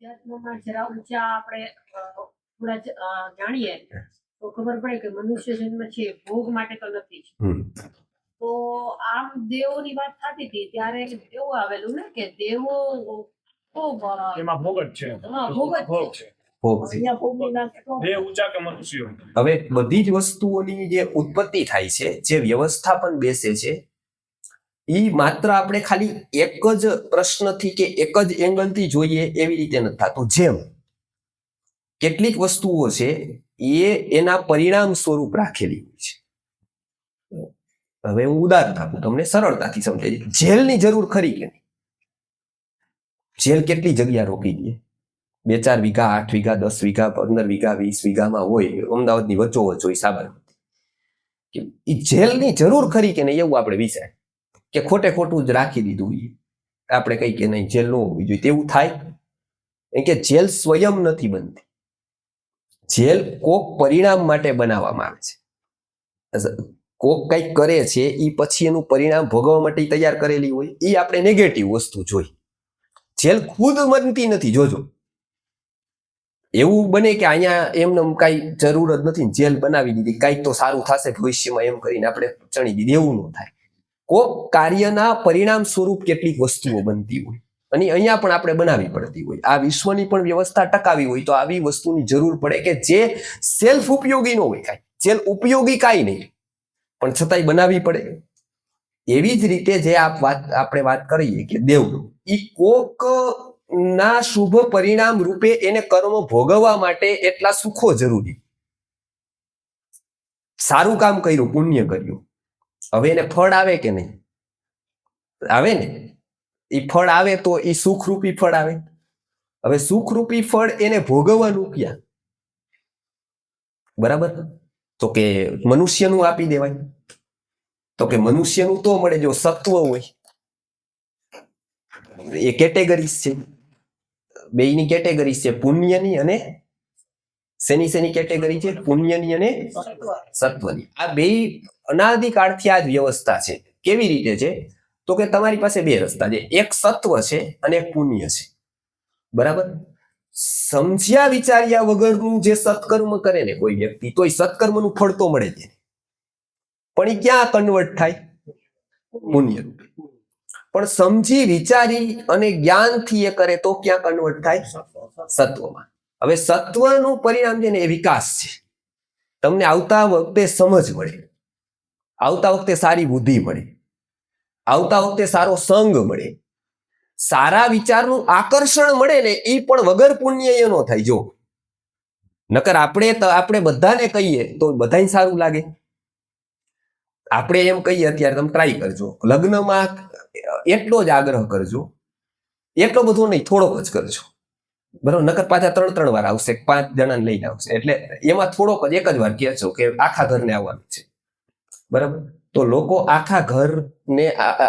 અધ્યાત્મમાં જરા ઊંચા આપણે થોડા જાણીએ તો ખબર પડે કે મનુષ્ય જન્મ છે ભોગ માટે તો નથી તો આમ દેવોની વાત થતી હતી ત્યારે એવું આવેલું ને કે દેવો એમાં ભોગ જ છે. ભોગ જ છે. ભોગ છે. ભોગ છે. અહીંયા ભોગની ના ઊંચા કે હવે બધી જ વસ્તુઓની જે ઉત્પત્તિ થાય છે જે વ્યવસ્થાપન બેસે છે ઈ માત્ર આપણે ખાલી એક જ પ્રશ્નથી કે એક જ એંગલથી જોઈએ એવી રીતે નથી થતું. જેમ કેટલીક વસ્તુઓ છે, એ એના પરિણામ સ્વરૂપ રાખેલી હોય છે. હવે હું ઉદાહરણ આપું, તમને સરળતાથી સમજાય જેલની જરૂર ખરી કે નહીં? જેલ કેટલી જગ્યા રોકી દે? બે ચાર વીઘા, આઠ વીઘા, દસ વીઘા, પંદર વીઘા, વીસ વીઘામાં હોય, અમદાવાદની વચ્ચો હોય સાબરમતી. ઈ જેલની જરૂર ખરી કે નહીં એવું આપણે વિચાર કે ખોટે ખોટું જ રાખી દીધું ઈ. આપણે કઈ કે નહીં, જેલ ન હોવી જોઈએ. તેવું થાય? એમ કે જેલ સ્વયં નથી બનતી. જેલ કોક પરિણામ માટે બનાવવામાં આવે છે. કોક કંઈક કરે છે એ પછી એનું પરિણામ ભોગવવા માટે તૈયાર કરેલી હોય એ આપણે નેગેટિવ વસ્તુ જોઈ. જેલ ખુદ બનતી નથી, જોજો. એવું બને કે અહીંયા એમને કાંઈ જરૂર જ નથી જેલ બનાવી દીધી. કાંઈક તો સારું થશે ભવિષ્યમાં એમ કરીને આપણે ચણી દીધી. એવું ન થાય. કોક કાર્યના પરિણામ સ્વરૂપ કેટલીક વસ્તુઓ બનતી હોય. અને અહીંયા પણ આપણે બનાવી પડતી હોય. આ વિશ્વની પણ વ્યવસ્થા ટકાવી હોય તો આવી વસ્તુની જરૂર પડે કે જે સેલ્ફ ઉપયોગી ન હોય કાંઈ. જેલ ઉપયોગી કાંઈ નહીં. પણ છતાંય બનાવવી પડે. એવી જ રીતે જે આપ વાત, આપણે વાત કરીએ કે દેવનું એ કોક ના શુભ પરિણામ રૂપે એને કર્મ ભોગવવા માટે એટલા સુખો જરૂરી. સારું કામ કર્યું, પુણ્ય કર્યું. હવે એને ફળ આવે કે નહીં? આવે ને? એ ફળ આવે તો એ સુખરૂપી ફળ આવે. હવે સુખરૂપી ફળ એને ભોગવવાનું ક્યાં? બરાબર? તો કે મનુષ્યનું આપી દેવાય. તો કે મનુષ્યનું તો મળે જો સત્વ હોય. એ કેટેગરીઝ છે. બેયની કેટેગરીઝ છે પુણ્યની અને શેની શેની કેટેગરી છે? પુણ્યની અને સત્વની. આ બે અનાદિકાળથી આ જ વ્યવસ્થા છે. કેવી રીતે છે? તો કે તમારી પાસે બે રસ્તા છે. એક સત્વ છે અને એક પુણ્ય છે. બરાબર? સમજ્યા વિચાર્યા વગરનું જે સત્કર્મ કરે ને કોઈ વ્યક્તિ તો એ સત્કર્મનું ફળ તો મળે છે પણ એ ક્યાં કન્વર્ટ થાય? પુણ્ય પણ સમજી, વિચારી અને જ્ઞાનથી એ કરે તો ક્યાં કન્વર્ટ થાય? સત્વમાં. હવે સત્વનું પરિણામ છે ને એ વિકાસ છે. તમને આવતા વખતે સમજ મળે. આવતા વખતે સારી બુદ્ધિ મળે. આવતા વખતે સારો સંગ મળે. સારા વિચારનું આકર્ષણ મળે ને એ પણ વગર પુણ્ય એ ન થાય. જો નકર આપણે આપણે બધાને કહીએ તો બધાને સારું લાગે. આપણે એમ કહીએ અત્યારે તમે ટ્રાય કરજો. લગ્નમાં એટલો જ આગ્રહ કરજો. એટલો બધો નહીં, થોડોક જ કરજો. બરોબર? નકર પાછા ત્રણ ત્રણ વાર આવશે. પાંચ જણાને લઈને આવશે. એટલે એમાં થોડોક જ, એક જ વાર કહેશો કે આખા ઘરને આવવાનું છે. બરાબર? તો લોકો આખા ઘરને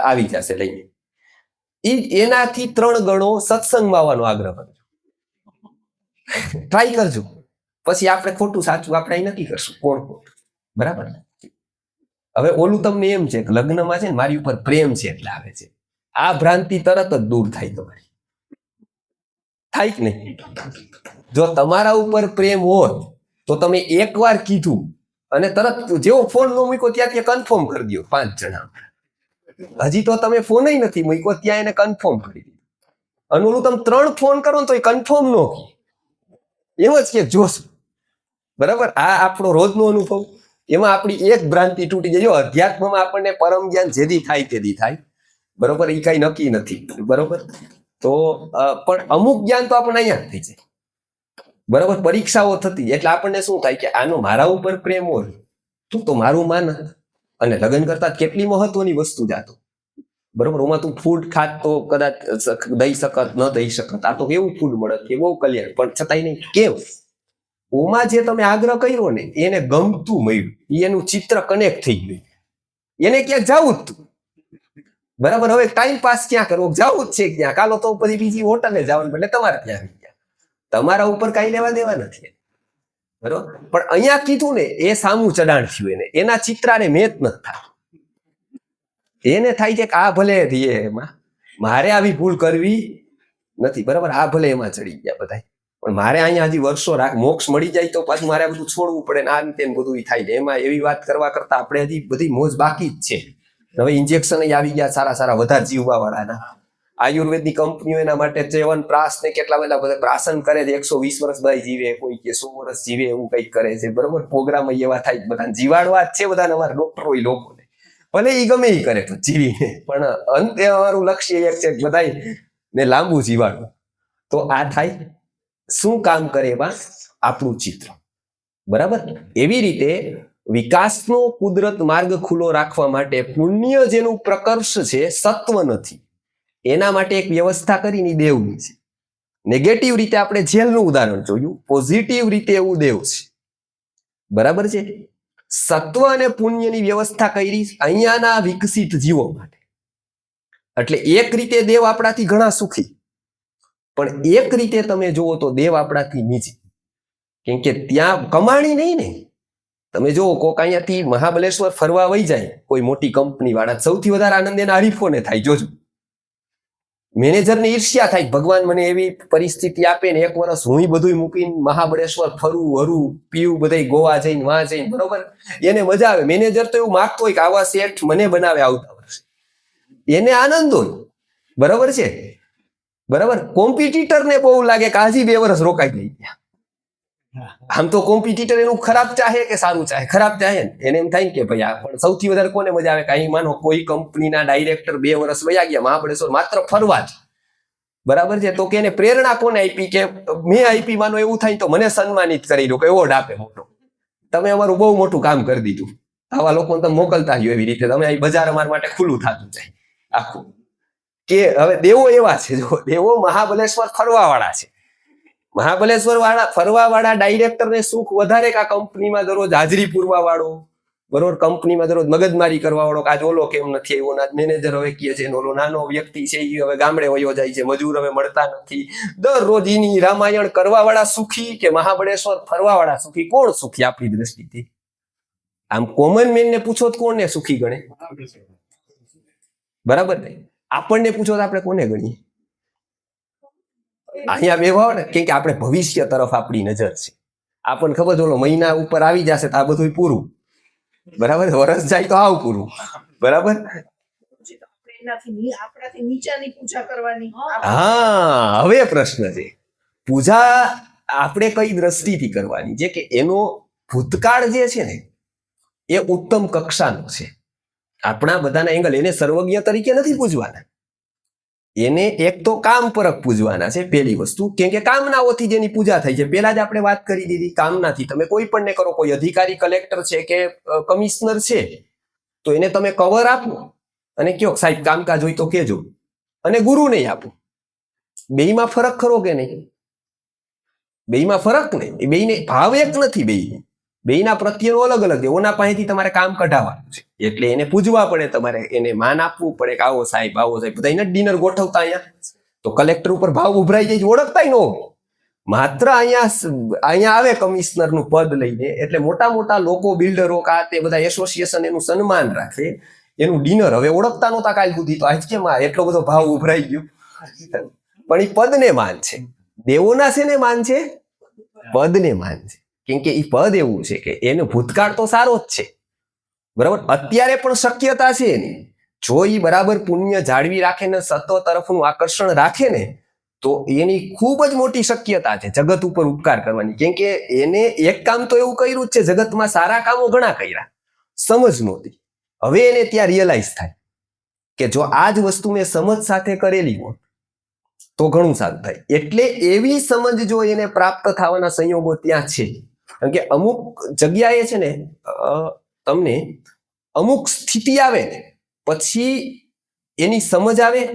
આવી જશે લઈને. એ એનાથી ત્રણ ગણો સત્સંગમાં આવવાનો આગ્રહ કરજો. ટ્રાય કરજો. પછી આપણે ખોટું સાચું આપણે નક્કી કરશું. કોણ ખોટું? બરાબર હવે ઓલું તમને એમ છે કે લગ્નમાં છે ને મારી ઉપર પ્રેમ છે એટલે આવે છે. આ ભ્રાંતિ તરત જ દૂર થાય તમારી. થાય કે નહીં? જો તમારા ઉપર પ્રેમ હોત, તો તમે એકવાર કીધું અને તરત જેવો ફોન ન મૂક્યો ત્યાં ત્યાં કન્ફર્મ કરી દો પાંચ જણા. હજી તો તમે ફોન નથી મૂક્યો, ત્યાં એને કન્ફર્મ કરી દીધું. અને તમે ત્રણ ફોન કરો ને તો એ કન્ફર્મ ન એમ જ કે જોશ. બરાબર? આ આપણો રોજનો અનુભવ. એમાં આપણી એક ભ્રાંતિ તૂટી જાય. અધ્યાત્મમાં આપણને પરમ જ્ઞાન જેથી થાય તેદી થાય. બરોબર? એ કઈ નક્કી નથી. બરોબર? તો પણ અમુક જ્ઞાન તો આપણને અહીંયા થઈ જાય. બરોબર? પરીક્ષાઓ થતી. એટલે આપણને શું થાય કે આનો મારા ઉપર પ્રેમ હોય, તું તો મારું માન અને લગ્ન કરતા કેટલી મહત્વની વસ્તુ જાતો બરોબર? ઓમાં તું ફૂડ ખાત તો કદાચ દઈ શકત, ન દઈ શકત. આ તો કેવું ફૂડ મળે કે બહુ કલ્યાણ. પણ છતાંય નહીં કેમ ઓમાં જે તમે આગ્રહ કર્યો ને, એને ગમતું મળ્યું. એનું ચિત્ર કનેક્ટ થઈ ગયું. એને ક્યાંક જવું જ તું. બરાબર? હવે ટાઈમ પાસ ક્યાં કરવો? જવું જ છે ક્યાં કાલો તો પછી બીજી હોટલે જવાનું, એટલે તમારે ત્યાં તમારા ઉપર કાંઈ લેવા દેવા નથી બરોબર? પણ અહીંયા કીધું ને, એ સામું ચડાણ થયું એને. એના ચિત્રાને મેચ ન થાય. એને થાય છે કે આ ભલે રીએ એમાં. મારે આવી ભૂલ કરવી નથી. બરાબર? આ ભલે એમાં ચડી ગયા બધા પણ મારે અહીંયા હજી વર્ષો રાખ, મોક્ષ મળી જાય તો પાછું મારે બધું છોડવું પડે ને આ રીતે બધું થાય ને એમાં એવી વાત કરવા કરતા આપણે હજી બધી મોજ બાકી જ છે. હવે ઇન્જેક્શન આવી ગયા સારા સારા વધારે જીવવા વાળાના આયુર્વેદની કંપનીઓ એના માટે ચેવન પ્રાસ ને કેટલા બધા બધા પ્રાસન કરે છે. એકસો વીસ વર્ષ બધા જીવે, કોઈ કે સો વર્ષ જીવે એવું કંઈક કરે છે. બરોબર? પ્રોગ્રામ એવા થાય બધા જીવાડવા જ છે બધાને અમારા ડોક્ટરો એ લોકોને. ભલે એ ગમે એ કરે તો જીવીને. પણ અંતે અમારું લક્ષ્ય એક છે બધા ને લાંબુ જીવાડવું. તો આ થાય. શું કામ કરે એમાં? આપણું ચિત્ર. બરાબર? એવી રીતે વિકાસનો કુદરત માર્ગ ખુલ્લો રાખવા માટે પુણ્ય જેનું પ્રકર્ષ છે સત્વ નથી. એના માટે એક વ્યવસ્થા કરીને દેવની છે. નેગેટિવ રીતે આપણે જેલનું ઉદાહરણ જોયું પોઝિટિવ રીતે એવું દેવ છે. બરાબર છે? સત્વ અને પુણ્યની વ્યવસ્થા કરી અહીંયાના વિકસિત જીવો માટે. એટલે એક રીતે દેવ આપણાથી ઘણા સુખી. પણ એક રીતે તમે જુઓ તો દેવ આપણાથી નીચે. કેમ કે ત્યાં કમાણી નહીં ને. તમે જુઓ કોક અહીંયાથી મહાબલેશ્વર ફરવા વહી જાય, કોઈ મોટી કંપની વાળા સૌથી વધારે આનંદ એના હરીફોને થાય, જોજો. મેનેજરને ઈર્ષ્યા થાય ભગવાન મને એવી પરિસ્થિતિ આપે ને એક વર્ષ હું બધું મૂકીને મહાબળેશ્વર ફરું હરું પીવું બધે ગોવા જઈને, વાં જઈને, બરોબર? એને મજા આવે. મેનેજર તો એવું માગતો હોય કે આવા સેઠ મને બનાવે આવતા વર્ષે. એને આનંદ હોય. બરોબર છે? બરાબર? કોમ્પિટિટર ને બહુ લાગે કે હજી બે વર્ષ રોકાઈ ગઈ. ગયા આમ તો કોમ્પિટિટર એનું ખરાબ ચાહે કે સારું ચાહે? ખરાબ ચાહે એને એમ થાય કે ભાઈ આ પણ સૌથી વધારે કોને મજા આવે? કઈ માનો કોઈ કંપનીના ડાયરેક્ટર બે વર્ષ વયા ગયા, મહાબળેશ્વર માત્ર ફરવા જ. બરાબર છે? તો કે એને પ્રેરણા કોને આપી કે મેં આપી? માનો એવું થાય તો મને સન્માનિત કરી દો, કે એવોર્ડ આપે મોટો. તમે અમારું બહુ મોટું કામ કરી દીધું. આવા લોકોને તમે મોકલતા જ એવી રીતે. તમે અહીં બજાર અમારા માટે ખુલ્લું થતું જાય. આખું. કે હવે દેવો એવા છે. જો દેવો મહાબલેશ્વર ફરવા વાળા છે. મહાબલેશ્વર વાળા ફરવા વાળા ડાયરેક્ટરને સુખ વધારે કે આ કંપનીમાં દરરોજ હાજરી પૂરવા વાળો બરોબર કંપનીમાં દરરોજ મગજમારી કરવા વાળો કે આજ ઓલો કેમ નથી આવ્યો? ના મેનેજર હવે કહે છે ઓલો નાનો વ્યક્તિ છે એ હવે ગામડે વયો જાય છે મજૂર હવે મળતા નથી. દરરોજ એની રામાયણ કરવા વાળા સુખી કે મહાબળેશ્વર ફરવા વાળા સુખી? કોણ સુખી આપણી દ્રષ્ટિથી? આમ કોમન મેન ને પૂછો તો કોને સુખી ગણે? બરાબર ને? આપણને પૂછો તો આપણે કોને ગણીએ? અહીંયા બેવા ને કેમ કે આપણે ભવિષ્ય તરફ આપણી નજર છે. આપણને ખબર છે ઓલો મહિના ઉપર આવી જશે તો આ બધું પૂરું. બરાબર? વરસ જાય તો આવું પૂરું. બરાબર? હા હવે પ્રશ્ન છે. પૂજા આપણે કઈ દ્રષ્ટિથી કરવાની? જે કે એનો ભૂતકાળ જે છે ને એ ઉત્તમ કક્ષાનો છે. આપણા બધાના એંગલ એને સર્વજ્ઞ તરીકે નથી પૂજવાના. એને એક તો કામ પરક પૂજવાના છે પહેલી વસ્તુ. કેમ કે કામનાઓથી જેની પૂજા થઈ છે. પહેલા જ આપણે વાત કરી દીધી કામનાથી. તમે કોઈ પણ ને કરો, કોઈ અધિકારી, કલેક્ટર છે કે કમિશનર છે, તો એને તમે કવર આપો અને કયો સાહેબ, કામકાજ હોય તો કેજો અને ગુરુ નહીં આપો. બેયમાં ફરક ખરો કે નહીં? બેયમાં ફરક નહીં. એ બેયને ભાવ એક નથી બેય બેયના પ્રત્યેનો અલગ અલગ છે. ઓના પાસેથી તમારે કામ કઢાવવાનું છે. એટલે એને પૂજવા પડે તમારે, એને માન આપવું પડે કે આવો સાહેબ આવો સાહેબ. બધા એને ડિનર ગોઠવતા અહીંયા. તો કલેક્ટર ઉપર ભાવ ઉભરાઈ જાય ઓળખતા ન માત્ર અહીંયા અહીંયા આવે કમિશનરનું પદ લઈને, એટલે મોટા મોટા લોકો બિલ્ડરો કા તે બધા એસોસિએશન એનું સન્માન રાખે. એનું ડિનર હવે ઓળખતા નહોતા કાલ સુધી, તો આજ કેમ એટલો બધો ભાવ ઉભરાઈ ગયો? પણ એ પદને માન છે. દેવોના છે ને માન છે? પદને માન છે. કેમ કે એ પદ એવું છે કે એનો ભૂતકાળ તો સારો જ છે. બરાબર? અત્યારે પણ શક્યતા છે એની. જો એ બરાબર પુણ્ય જાળવી રાખે ને સત્વ તરફનું આકર્ષણ રાખે ને, તો એની ખૂબ જ મોટી શક્યતા છે જગત ઉપર ઉપકાર કરવાની. કેમ કે એને એક કામ તો એવું કર્યું જ છે, જગતમાં સારા કામો ઘણા કર્યા. સમજ નહોતી. હવે એને ત્યાં રિયલાઇઝ થાય કે જો આ જ વસ્તુ મેં સમજ સાથે કરેલી હોત, તો ઘણું સારું થાય. એટલે એવી સમજ જો એને પ્રાપ્ત થવાના સંયોગો ત્યાં છે. કારણ કે અમુક જગ્યાએ છે ને તમને અમુક સ્થિતિ આવે પછી એની સમજ આવે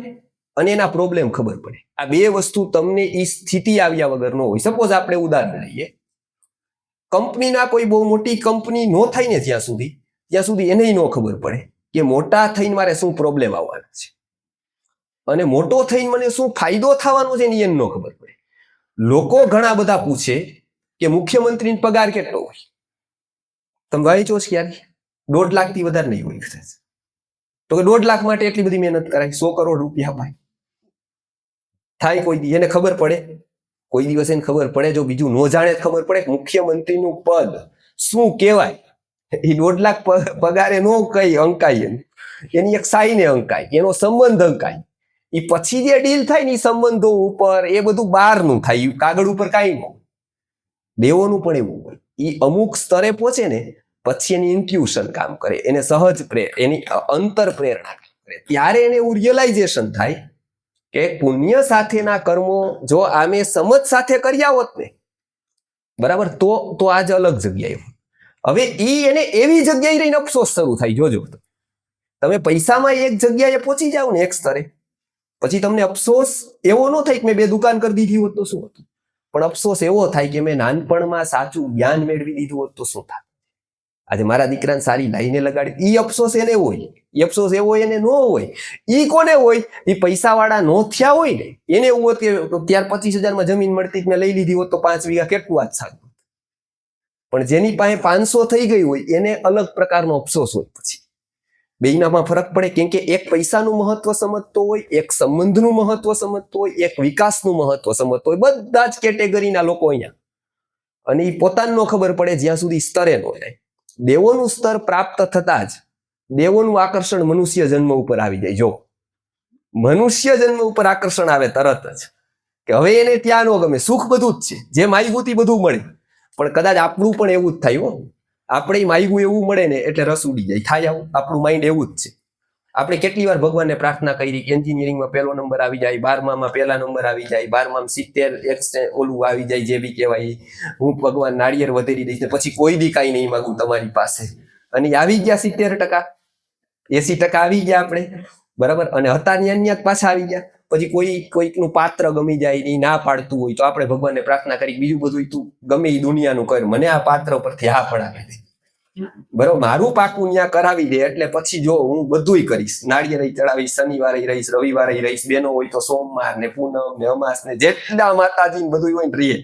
અને એના પ્રોબ્લેમ ખબર પડે. આ બે વસ્તુ તમને એ સ્થિતિ આવ્યા વગર ન હોય. સપોઝ આપણે ઉદાહરણ લઈએ. કંપનીના કોઈ બહુ મોટી કંપની નો થાય ને ત્યાં સુધી ત્યાં સુધી એને ન ખબર પડે કે મોટા થઈને મારે શું પ્રોબ્લેમ આવવાના છે. અને મોટો થઈને મને શું ફાયદો થવાનો છે એની એને ન ખબર પડે. લોકો ઘણા બધા પૂછે કે મુખ્યમંત્રીને પગાર કેટલો હોય? તમે વાંચો છો ક્યારે દોઢ લાખથી વધારે નહીં હોય કદાચ. તો કે દોઢ લાખ માટે એટલી બધી મહેનત કરાય. સો કરોડ રૂપિયા ભાઈ. થાય કોઈ દી. એને ખબર પડે. કોઈ દિવસ એને ખબર પડે. જો બીજું ન જાણે ખબર પડે મુખ્યમંત્રીનું પદ શું કહેવાય? એ દોઢ લાખ પગારે નો કઈ અંકાય એનું. એની એક સાઈને અંકાય. એનો સંબંધ અંકાય. એ પછી જે ડીલ થાય ને એ સંબંધો ઉપર એ બધું બહારનું થાય. કાગળ ઉપર કાંઈ ન. દેવોનું પણ એવું હોય. એ અમુક સ્તરે પહોંચે ને, પછી એની ઇન્ટ્યુશન કામ કરે, એને સહજ પ્રેર એની અંતર પ્રેરણા કરે. ત્યારે એને એવું રિયલાઇઝેશન થાય કે પુણ્ય સાથેના કર્મો જો આમે સમજ સાથે કર્યા હોત ને, બરાબર, તો તો આજ અલગ જગ્યાએ હવે એ એને એવી જગ્યાએ રહીને અફસોસ શરૂ થાય, જોજો તમે પૈસામાં એક જગ્યાએ પહોંચી જાઓ ને એક સ્તરે, પછી તમને અફસોસ એવો ન થાય કે મેં બે દુકાન કરી દીધી હોત તો શું હતું? પણ અફસોસ એવો થાય કે મેં નાનપણમાં સાચું જ્ઞાન મેળવી દીધું હોત તો શું થાય આજે મારા દીકરાને સારી લાઈને લગાડી એ અફસોસ એને હોય એ અફસોસ એવો એને ન હોય એ કોને હોય? એ પૈસાવાળા નો થયા હોય ને, એને એવું હોત કે ત્યાર પચીસ હજારમાં જમીન મળતી જ મેં લઈ લીધી હોત તો પાંચ વીઘા કેટલું આજ સારું. પણ જેની પાસે પાંચસો થઈ ગઈ હોય, એને અલગ પ્રકારનો અફસોસ હોય પછી. બેયનામાં ફરક પડે કેમ કે એક પૈસાનું મહત્વ સમજતો હોય, એક સંબંધનું મહત્વ સમજતો હોય, એક વિકાસનું મહત્વ સમજતો હોય, બધા જ કેટેગરીના લોકો અહીંયા. અને એ પોતાનો ખબર પડે જ્યાં સુધી સ્તરે નો જાય દેવોનું સ્તર પ્રાપ્ત થતા જ દેવોનું આકર્ષણ મનુષ્ય જન્મ ઉપર આવી જાય. જો, મનુષ્ય જન્મ ઉપર આકર્ષણ આવે તરત જ કે હવે એને ત્યાં નો ગમે. સુખ બધું જ છે. જે માયગુતી બધું મળે. પણ કદાચ આપણું પણ એવું જ થાય હો. આપણે માયગું એવું મળે ને એટલે રસ ઉડી જાય. થાય આવું. આપણું માઇન્ડ એવું જ છે. આપણે કેટલી વાર ભગવાનને પ્રાર્થના કરી એન્જિનિયરિંગમાં પહેલો નંબર આવી જાય, બારમામાં પહેલા નંબર આવી જાય, બારમામાં સિત્તેર ઓલું આવી જાય, જે બી કહેવાય. હું ભગવાન નાળિયેર વધેરી દઈશ પછી કોઈ બી કાંઈ નહીં માગું તમારી પાસે. અને આવી ગયા સિત્તેર ટકા. એસી ટકા આવી ગયા આપણે. બરાબર? અને હતા ન્યા ન્યા પાછા આવી ગયા. પછી કોઈ, કોઈકનું પાત્ર ગમી જાય એ ના પાડતું હોય તો આપણે ભગવાનને પ્રાર્થના કરી બીજું બધું તું ગમે એ દુનિયાનું કર. મને આ પાત્ર પરથી હા પડાવે બરોબર? મારું પાકું ત્યાં કરાવી દે એટલે પછી જો હું બધુંય કરીશ. નાળિયેર ચડાવીશ, શનિવારે રહીશ, રવિવારે રહીશ, બેનો હોય તો સોમવાર ને પૂનમ ને અમાસ ને જેટલા માતાજી ને બધું હોય ને રહીએ.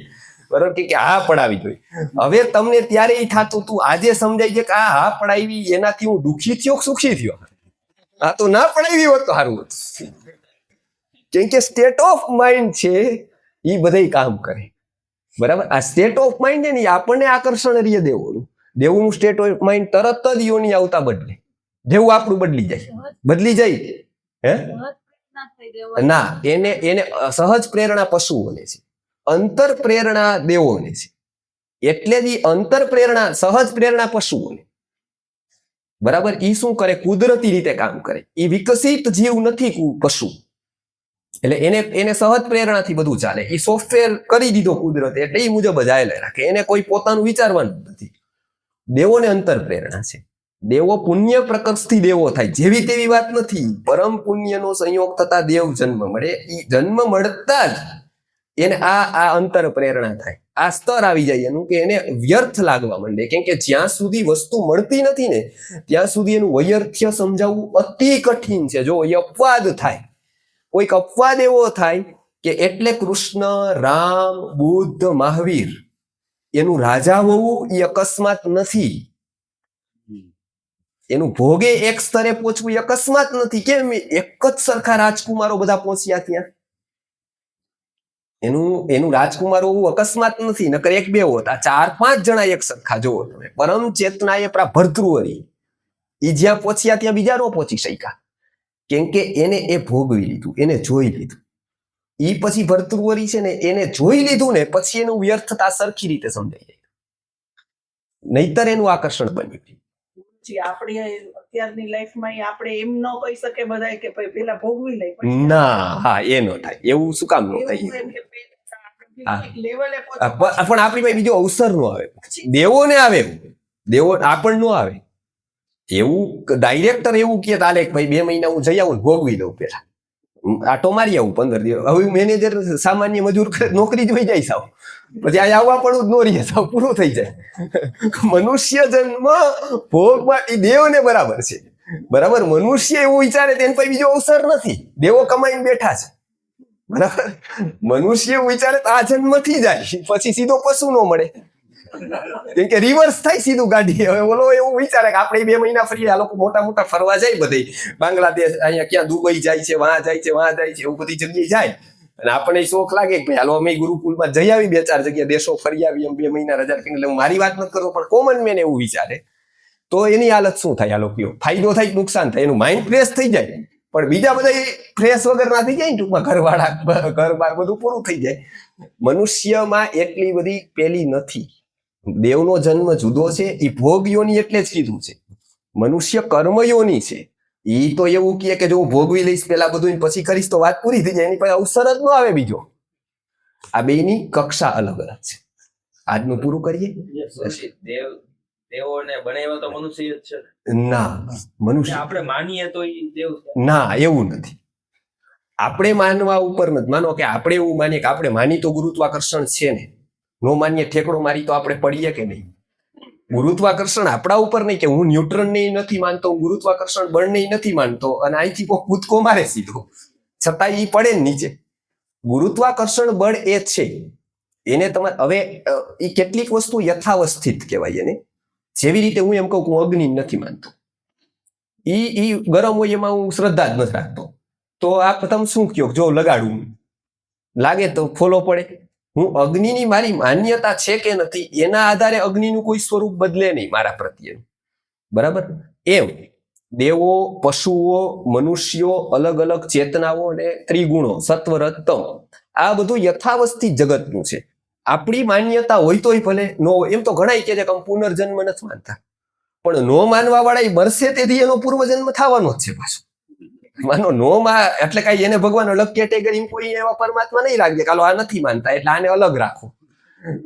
બરોબર? કે કે હા પડાવી જોઈએ હવે તમને ત્યારે એ થતું તું. આજે સમજાય છે કે આ હા પડાવી એનાથી હું દુઃખી થયો સુખી થયો? આ તો ના પડાવી હોત તો સારું હતું. કેમ કે સ્ટેટ ઓફ માઇન્ડ છે એ બધાય કામ કરે. બરાબર? આ સ્ટેટ ઓફ માઇન્ડ છે ને એ આપણને આકર્ષણ રીએ દેવોનું. દેવોનું સ્ટેટ ઓફ માઇન્ડ તરત જ યોની આવતા બદલે. જેવું આપણું બદલી જાય. બદલી જાય. હે? ના દેવા એને એને સહજ પ્રેરણા પશુઓને છે. અંતર પ્રેરણા દેવોને છે. એટલે જ અંતર પ્રેરણા સહજ પ્રેરણા પશુઓને. બરાબર? ઈ શું કરે? કુદરતી રીતે કામ કરે. એ વિકસિત જીવ નથી પશુ. એટલે એને એને સહજ પ્રેરણાથી બધું ચાલે. એ સોફ્ટવેર કરી દીધો કુદરતે એટલે એ મુજબ જ આયેલા રાખે. એને કોઈ પોતાનું વિચારવાનું નથી. દેવોને અંતર પ્રેરણા છે. દેવો પુણ્ય પ્રકર્ષથી દેવો થાય. જેવી તેવી વાત નથી. પરમ પુણ્યનો સંયોગ થતા દેવ જન્મ મળે. એ જન્મ મળતા જ એને આ આ અંતર પ્રેરણા થાય. આ સ્તર આવી જાય એનું કે એને વ્યર્થ લાગવા માંડે. કેમ કે જ્યાં સુધી વસ્તુ મળતી નથી ને, ત્યાં સુધી એનું વૈયર્થ્ય સમજાવવું અતિ કઠિન છે. જો એ અપવાદ થાય કોઈક અપવાદ એવો થાય કે એટલે કૃષ્ણ, રામ, બુદ્ધ, મહાવીર એનું રાજા હોવું એ અકસ્માત નથી. એનું ભોગે એક સ્તરે પહોંચવું અકસ્માત નથી. કેમ? એક જ સરખા રાજકુમારો બધા પહોંચ્યા ત્યાં. એનું એનું રાજકુમાર હોવું અકસ્માત નથી. નકર એક બે હોત. આ ચાર, પાંચ જણા એક સરખા. જોવો તમે. પરમ ચેતના એ પ્રા ભરતૃવરી એ જ્યાં પહોંચ્યા ત્યાં બીજા નો પહોંચી શક્યા. કેમ કે એને એ ભોગવી લીધું એને જોઈ લીધું. એ પછી ભરતૃવરી છે ને એને જોઈ લીધું ને પછી એનું વ્યર્થતા સરખી રીતે સમજાઈ જાય નહીતર એનું આકર્ષણ બન્યું આપણે અત્યારની લાઈફમાં આપણે એમ ન કહી શકે બધા કે ભાઈ પેલા ભોગવી લઈ ના હા એ ન થાય. એવું શું કામ નો થાય? પણ આપણી પાસે બીજો અવસર નો આવે. દેવો ને આવે દેવો આપણ નો આવે. એવું ડાયરેક્ટર એવું કે તાલે ભાઈ બે મહિના હું જઈ આવું ને ભોગવી દઉં પેલા. આટો મારી આવું પંદર દિવસ. હવે મેનેજર સામાન્ય મજૂર કરે, નોકરી જોઈ જાય સાવ. પછી આ આવવા પણ નો રહીએ સાવ પૂરું થઈ જાય. મનુષ્ય જન્મ ભોગમાં એ દેવને બરાબર છે. બરાબર? મનુષ્ય એવું વિચારે તેને પછી બીજો અવસર નથી. દેવો કમાઈને બેઠા છે. બરાબર? મનુષ્ય એવું વિચારે તો આ જન્મથી જાય પછી સીધો પશુ નો મળે. કેમ કે રિવર્સ થાય સીધું ગાડી. હવે ઓલો એવું વિચારે કે આપણે બે મહિના ફરી આ લોકો મોટા મોટા ફરવા જાય બધે. બાંગ્લાદેશ અહીંયા ક્યાં દુબઈ જાય છે, વહાં જાય છે, વહાં જાય છે, એવું બધી જગ્યાએ જાય. અને આપણને શોખ લાગે કે હાલો અમે ગુરુકુલમાં જઈ આવી બે ચાર જગ્યા દેશો ફરી આવી, એમ બે મહિના રજા એટલે હું મારી વાત નથી કરતો, પણ કોમન મેન એવું વિચારે. તો એની હાલત શું થાય આ કયો? ફાયદો થાય નુકસાન થાય? એનું માઇન્ડ ફ્રેશ થઈ જાય. પણ બીજા બધા ફ્રેશ વગર ના થઈ જાય ને ટૂંકમાં ઘરવાળા ઘર બાર બધું પૂરું થઈ જાય. મનુષ્યમાં એટલી બધી પેલી નથી. દેવનો જન્મ જુદો છે એ ભોગયોની એટલે જ કીધું છે. મનુષ્ય કર્મયોની છે. એ તો એવું કહે કે જો હું ભોગવી લઈશ પેલા બધું પછી કરીશ તો વાત પૂરી થઈ જાય એની પાસે અવસર જ ન આવે બીજો. આ બેની કક્ષા અલગ અલગ છે. આજનું પૂરું કરીએ? દેવ દેવોને બનાવ્યા તો મનુષ્ય જ છે ના? મનુષ્ય. આપણે માનીએ તો એ દેવ ના એવું નથી. આપણે માનવા ઉપર નથી. માનો કે આપણે એવું માનીએ કે આપણે માની તો ગુરુત્વાકર્ષણ છે ને. નો માનીએ ઠેકડો મારી તો આપણે પડીએ કે નહીં? ગુરુત્વાકર્ષણ આપણા ઉપર નહીં કે હું ન્યુટ્રન ને નથી માનતો ગુરુત્વાકર્ષણ બળ ને નથી માનતો અને અહીંથી કોઈ કૂદકો મારે સીધો. છતાં એ પડે નીચે. ગુરુત્વાકર્ષણ બળ એ છે. એને તમારે હવે એ કેટલીક વસ્તુ યથાવસ્થિત કહેવાય એને. જેવી રીતે હું એમ કહું હું અગ્નિ નથી માનતો. એ એ ગરમ હોય એમાં હું શ્રદ્ધા જ નથી રાખતો. તો આ તમે શું કયો? જો લગાડું લાગે તો ફોલો પડે. હું અગ્નિની મારી માન્યતા છે કે નથી, એના આધારે અગ્નિનું કોઈ સ્વરૂપ બદલે નહીં મારા પ્રત્યેનું બરાબર? એમ, દેવો, પશુઓ, મનુષ્યો, અલગ અલગ ચેતનાઓ અને ત્રિગુણો, સત્વરત્તમ, આ બધું યથાવસ્થિત જગતનું છે. આપણી માન્યતા હોય તોય ભલે ન હોય, એમ તો ઘણા કે છે કે પુનર્જન્મ નથી માનતા. પણ નો માનવા વાળા એ મરશે, તેથી એનો પૂર્વજન્મ થવાનો જ છે પાછો. માનો, નો માં, એટલે કઈ એને ભગવાન અલગ કેટેગરી કોઈ એવા પરમાત્મા નહીં રાખજે. કાલો આ નથી માનતા, એટલે આને અલગ રાખો.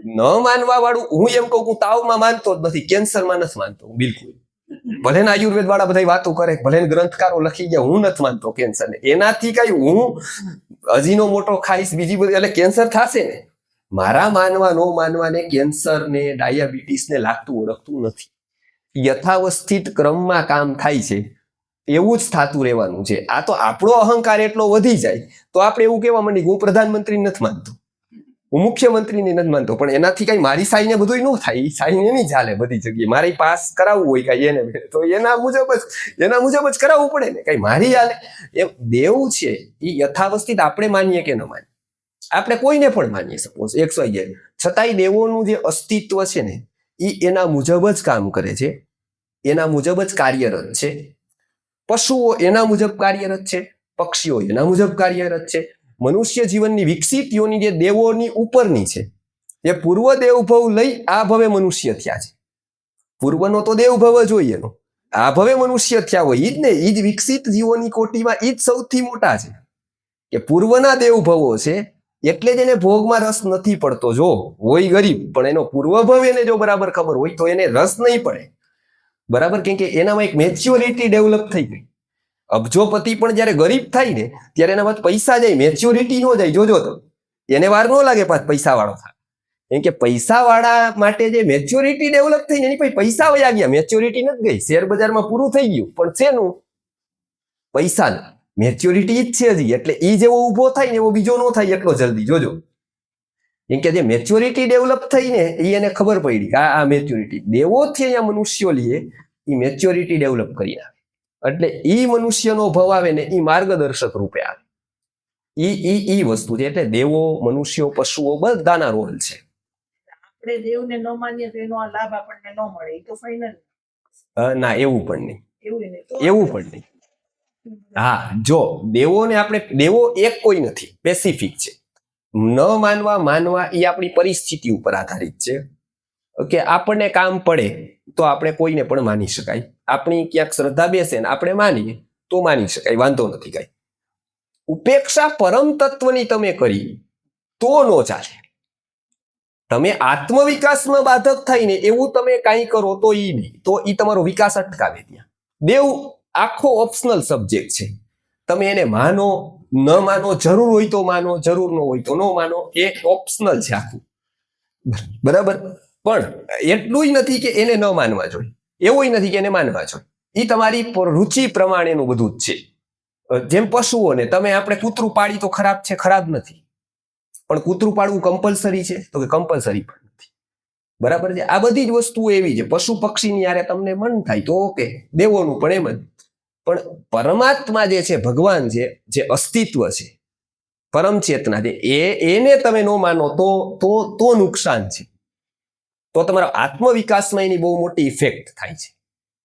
ન માનવા વાળું હું એમ કહું હું તાવમાં માનતો જ નથી, કેન્સરમાં નથી માનતો બિલકુલ. ભલે ને આયુર્વેદ વાળા બધા વાતો કરે, ભલે ને ગ્રંથકારો લખી ગયા, હું નથી માનતો કેન્સર ને એનાથી કઈ હું હજીનો મોટો ખાઈશ, બીજી બધી, એટલે કેન્સર થશે ને. મારા માનવા, નો માનવાને કેન્સર ને ડાયાબિટીસ ને લાગતું ઓળખતું નથી. યથાવસ્થિત ક્રમમાં કામ થાય છે. એવું જ થતું રહેવાનું છે. આ તો આપણો અહંકાર એટલો વધી જાય તો આપણે એવું કહેવા માંડી હું પ્રધાનમંત્રી નથી માનતો. હું મુખ્યમંત્રીને નથી માનતો, પણ એનાથી કઈ મારી સાઈને બધું ન થાય. એ સાઈને એની ચાલે બધી જગ્યાએ. મારે પાસ કરાવવું હોય કઈ એને તો એના મુજબ જ, એના મુજબ જ કરાવવું પડે ને. કઈ મારી હાલે. એ દેવ છે. એ યથાવસ્થિત આપણે માનીએ કે ન માનીએ? આપણે કોઈને પણ માનીએ સપોઝ એકસો અગિયાર. છતાંય દેવોનું જે અસ્તિત્વ છે ને એ એના મુજબ જ કામ કરે છે. એના મુજબ જ કાર્યરત છે. પશુઓ એના મુજબ કાર્યરત છે, પક્ષીઓ એના મુજબ કાર્યરત છે, મનુષ્ય જીવનની વિકસિત યોની જે દેવોની ઉપરની છે, એ પૂર્વ દેવભવ લઈ આ ભવે મનુષ્ય થયા છે. પૂર્વનો તો દેવભવ જ હોય એનો. આ ભવે મનુષ્ય થયા હોય એ જ ને, ઈ જ વિકસિત જીવોની કોટીમાં એ જ સૌથી મોટા છે. કે પૂર્વના દેવભવો છે, એટલે જ એને ભોગમાં રસ નથી પડતો. જો, હોય ગરીબ, પણ એનો પૂર્વભવ એને જો બરાબર ખબર હોય, તો એને રસ નહીં પડે. બરાબર? કેમ કે એનામાં એક મેચ્યોરિટી ડેવલપ થઈ ગઈ. અબજોપતિ પણ જ્યારે ગરીબ થાય ને, ત્યારે એના બાદ પૈસા જાય મેચ્યોરિટી ન જાય. જોજો તો. એને વાર ન લાગે પાછ પૈસાવાળો થાય. કેમ કે પૈસાવાળા માટે જે મેચ્યોરિટી ડેવલપ થઈ ને એની પછી પૈસા વયા ગયા. મેચ્યોરિટી નથી ગઈ. શેર બજારમાં પૂરું થઈ ગયું. પણ શેનું? પૈસાનું. મેચ્યોરિટી જ છે હજી. એટલે એ જેવો ઊભો થાય ને એવો બીજો ન થાય એટલો જલ્દી. જોજો. કેમ કે જે મેચ્યોરિટી ડેવલપ થઈ ને એ એને ખબર પડી આ આ મેચ્યોરિટી દેવોથી અહીંયા મનુષ્યો લઈએ એ મેચ્યોરિટી ડેવલપ કરી આવે એટલે ઈ મનુષ્યનો ભવ આવે ને એ માર્ગદર્શક રૂપે આવે. ઈ ઈ ઈ વસ્તુ છે એટલે દેવો મનુષ્યો પશુઓ બધાના રોલ છે. આપણે દેવને ન માનીએ તો એનો લાભ આપણને ન મળે. એ તો ફાઇનલ ના એવું પણ નહીં. એવું પણ નહીં. હા જો દેવોને આપણે દેવો એક કોઈ નથી પેસિફિક છે. ન માનવા માનવા એ આપણી પરિસ્થિતિ ઉપર આધારિત છે. કે આપણને કામ પડે તો આપણે કોઈને પણ માની શકાય. આપણી ક્યાંક શ્રદ્ધા બેસે ને આપણે માનીએ તો માની શકાય, વાંધો નથી કાંઈ. ઉપેક્ષા પરમ તત્વની તમે કરી તો નો ચાલે. તમે આત્મવિકાસમાં બાધક થઈને એવું તમે કાંઈ કરો તો એ નહીં, તો એ તમારો વિકાસ અટકાવે ત્યાં. દેવ આખો ઓપ્શનલ સબ્જેક્ટ છે. તમે એને માનો ન માનો, જરૂર હોય તો માનો, જરૂર ન હોય તો ન માનો, એ ઓપ્શનલ છે આખું. બરાબર? પણ એટલું નથી કે એને ન માનવા જોઈએ. એવું નથી કે એને માનવા જોઈએ. એ તમારી રુચિ પ્રમાણેનું બધું જ છે. જેમ પશુઓને, તમે આપણે કૂતરું પાડી તો ખરાબ છે, ખરાબ નથી. પણ કૂતરું પાડવું કમ્પલસરી છે? તો કે કમ્પલસરી પણ નથી. બરાબર છે? આ બધી જ વસ્તુઓ એવી છે. પશુ પક્ષીની યારે તમને મન થાય તો ઓકે. દેવોનું પણ એમ જ. પણ પરમાત્મા જે છે, ભગવાન છે, જે અસ્તિત્વ છે, પરમ ચેતના છે, એ, એને તમે ન માનો તો તો તો નુકસાન છે. તો તમારા આત્મવિકાસમાં એની બહુ મોટી ઇફેક્ટ થાય છે.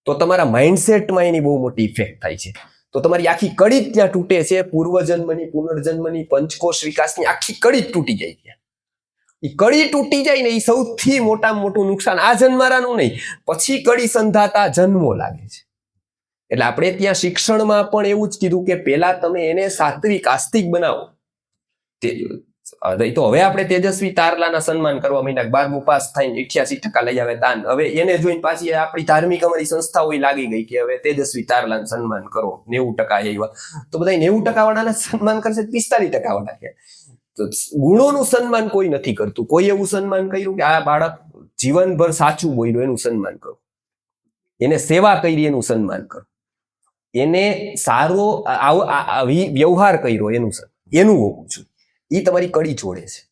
તો તમારા માઇન્ડસેટમાં એની બહુ મોટી ઇફેક્ટ થાય છે. તો તમારી આખી કડી ત્યાં તૂટે છે, પૂર્વજન્મની, પુનર્જન્મની, પંચકોશ વિકાસની આખી કડી જ તૂટી જાય ત્યાં. એ કડી તૂટી જાય ને એ સૌથી મોટામાં મોટું નુકસાન આ જન્મારાનું નહીં, પછી કડી સંધાતા જન્મો લાગે છે. એટલે આપણે ત્યાં શિક્ષણમાં પણ એવું જ કીધું કે પહેલા તમે એને સાત્વિક, આસ્તિક બનાવો. તો હવે આપણે તેજસ્વી તારલાના સન્માન કરવા માંડ્યા બારમું પાસ થઈને અઠ્યાસી ટકા લઈ આવે તાન હવે એને જોઈને પાછી આપણી ધાર્મિક અમારી સંસ્થાઓ લાગી ગઈ કે હવે તેજસ્વી તારલાને સન્માન કરો. નેવું ટકા એવા. તો બધા નેવું ટકા વાળાને સન્માન કરશે પિસ્તાલીસ ટકા વાળા કે. ગુણોનું સન્માન કોઈ નથી કરતું. કોઈ એવું સન્માન કર્યું કે આ બાળક જીવનભર સાચું બોલ્યું, એનું સન્માન કરો. એને સેવા કરી, એનું સન્માન કરો. એને સારો આવો વ્યવહાર કર્યો એનું સર. એનું હોવું જોઈએ એ તમારી કડી જોડે છે.